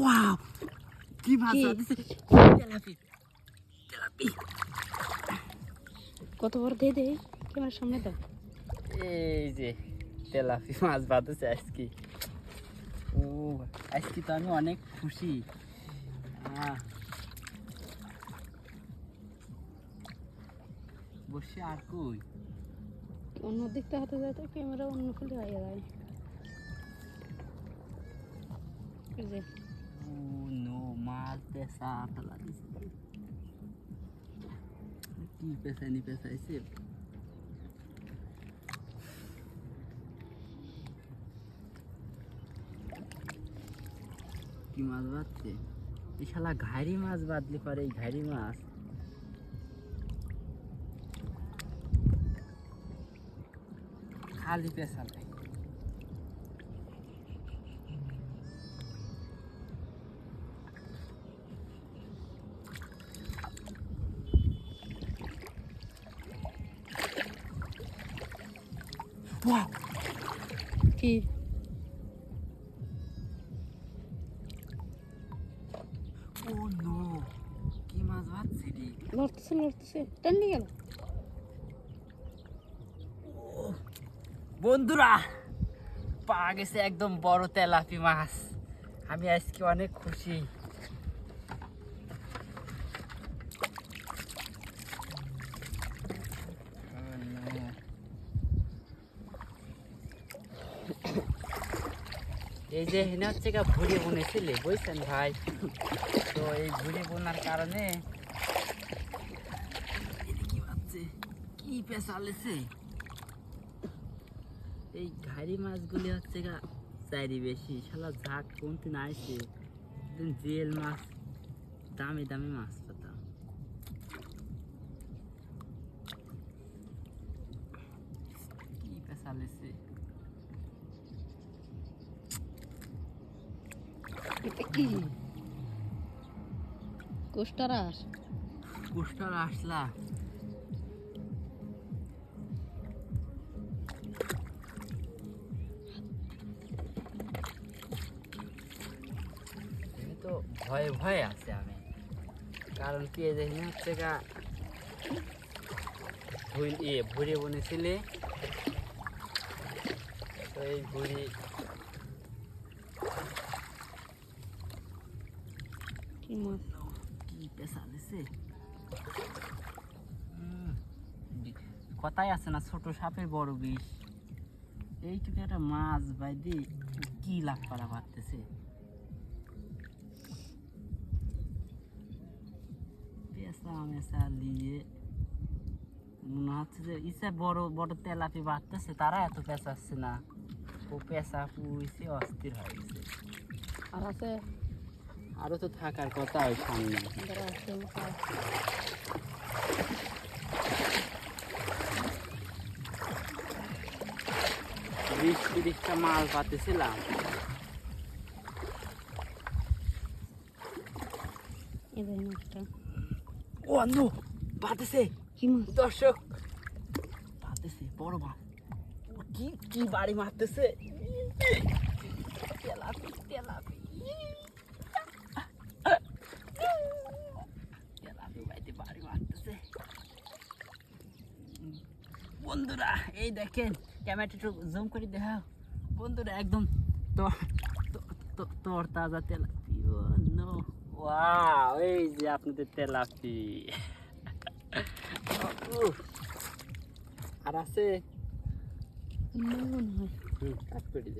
Wow কি কি? ধরতেছে তেলাপি। তেলাপি। কত বড় দিয়ে দে ক্যামেরার সামনে দাও। এই যে তেলাপি মাছ বাঁধেছে আজকে। ও আজকে তো আমি অনেক খুশি। বসে আর কই? অন্য দিকটা হাতে যায় তো ক্যামেরা অন্য ফুলে হয়ে যায় যে নো মাছ পেশা ফেলা কি পেশানি পেশাইছে কি মাছ বাঁধছে এই শালা ঘাড়ি মাছ বাঁধলে পারে এই ঘাড়ি মাছ খালি পেশা নাই Wow! কি Oh no! কি মাছ বাঁধছে রে লড়তেছে লড়তেছে টান্ডি গেল বন্ধুরা পাওয়া গেছে একদম বড় তেলাপি মাছ। আমি আজকে অনেক খুশি। এই যে এখানে হচ্ছে গা ভুড়ি বুনেছিলে, বুঝছেন ভাই? তো এই ভুড়ি বোনার কারণে কি পেশালেছে এই ঘাড়ি মাছগুলি হচ্ছে গা চাইরি বেশি। শালা ঝাঁক কমতে না আসে জেল মাছ, দামি দামি মাছ। কোষ্টারাস কুষ্টার আসলা। তো ভয়ে ভয়ে আছে আমি। কারণ কি যে হচ্ছে গা ভুল ইয়ে ভুড়ি বনেছিলে। তো এই ভুড়ি কি মাছ কি পেশা দিছে কথাই আছে না ছোট সাপের বড় বিষ। এইটুকু একটা মাছ বাইদি কি লাভ করা পারতেছে পেশা মেশা নিয়ে মনে হচ্ছে যে ইসে বড় বড় তেলাপি বাড়তেছে তারা এত পেঁচাচ্ছে না। ও পেশা পুইছে অস্থির হয়ে গেছে। আর আছে আরও তো থাকার কথা ওই সামনে। বিশ তিরিশটা মাল পাতেছিলাম। ও পাতেছে। কি দর্শক পাতেছে বড় মাছ। কি কি বাড়ি মারতেছে? তেলাপি তেলাপি তেলাপি বাড়িতে বাড়ি মারতেছে বন্ধুরা এই দেখেন ক্যামেরাটা জুম করে দেখাও। বন্ধুরা একদম তোর তাজা তেলাপি ওয়াও এই যে আপনাদের তেলাপি। আর আছে? মনে হয় কাট করে